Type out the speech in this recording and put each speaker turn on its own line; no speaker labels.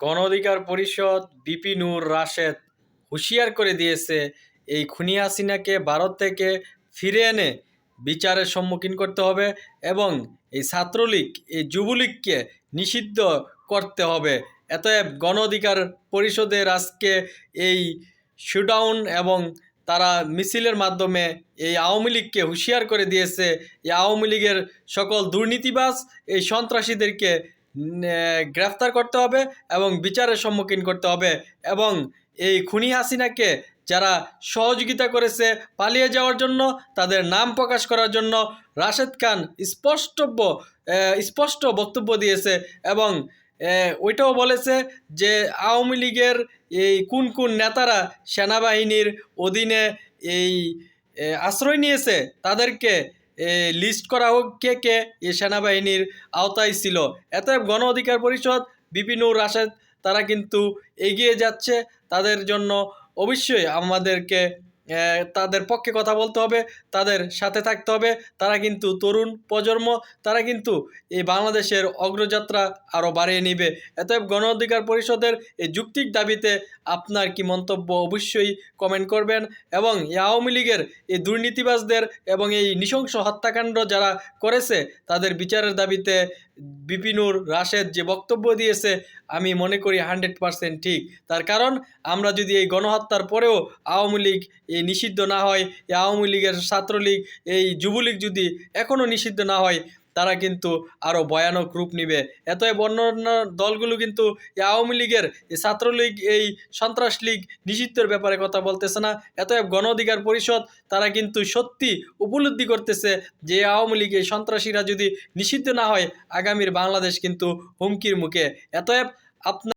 গণ অধিকার পরিষদ বিপিনুর রাশেদ হুঁশিয়ার করে দিয়েছে, এই খুনি হাসিনাকে ভারত থেকে ফিরে এনে বিচারের সম্মুখীন করতে হবে এবং এই ছাত্রলীগ, এই যুবলীগকে নিষিদ্ধ করতে হবে। এতএব গণ অধিকার পরিষদের আজকে এই শুডাউন এবং তারা মিছিলের মাধ্যমে এই আওয়ামী লীগকে হুঁশিয়ার করে দিয়েছে। এই আওয়ামী লীগের সকল দুর্নীতিবাজ, এই সন্ত্রাসীদেরকে গ্রেফতার করতে হবে এবং বিচারের সম্মুখীন করতে হবে এবং এই খুনি হাসিনাকে যারা সহযোগিতা করেছে পালিয়ে যাওয়ার জন্য, তাদের নাম প্রকাশ করার জন্য রাশেদ খান স্পষ্টব্য স্পষ্ট বক্তব্য দিয়েছে এবং ওইটাও বলেছে যে আওয়ামী লীগের এই কোন কোন নেতারা সেনাবাহিনীর অধীনে এই আশ্রয় নিয়েছে, তাদেরকে লিস্ট করা হোক কে কে এ সেনাবাহিনীর আওতায় ছিল। এতএব গণ অধিকার পরিষদ বিপিন রাশেদ, তারা কিন্তু এগিয়ে যাচ্ছে। তাদের জন্য অবশ্যই আমাদেরকে তাদের পক্ষে কথা বলতে হবে, তাদের সাথে থাকতে হবে। তারা কিন্তু তরুণ প্রজন্ম, তারা কিন্তু এই বাংলাদেশের অগ্রযাত্রা আরও বাড়িয়ে নিবে। এতএব গণ অধিকার পরিষদের এই যুক্তিক দাবিতে আপনার কি মন্তব্য অবশ্যই কমেন্ট করবেন এবং আওয়ামী লীগের এই দুর্নীতিবাজদের এবং এই নৃশংস হত্যাকাণ্ড যারা করেছে, তাদের বিচারের দাবিতে বিপিনুর রাশেদ যে বক্তব্য দিয়েছে, আমি মনে করি হান্ড্রেড পারসেন্ট ঠিক। তার কারণ, আমরা যদি এই গণহত্যার পরেও আওয়ামী লীগ এই নিষিদ্ধ না হয়, এই আওয়ামী লীগের ছাত্রলীগ, এই যুবলীগ যদি এখনও নিষিদ্ধ না হয়, তারা কিন্তু আরও ভয়ানক রূপ নিবে। এতএব অন্য অন্য দলগুলো কিন্তু এই আওয়ামী লীগের ছাত্রলীগ, এই সন্ত্রাস লীগ নিষিদ্ধের ব্যাপারে কথা বলতেছে না। এতএব গণ অধিকার পরিষদ, তারা কিন্তু সত্যি উপলব্ধি করতেছে যে আওয়ামী লীগ, এই সন্ত্রাসীরা যদি নিষিদ্ধ না হয়, আগামীর বাংলাদেশ কিন্তু হুমকির মুখে। এতএব আপনার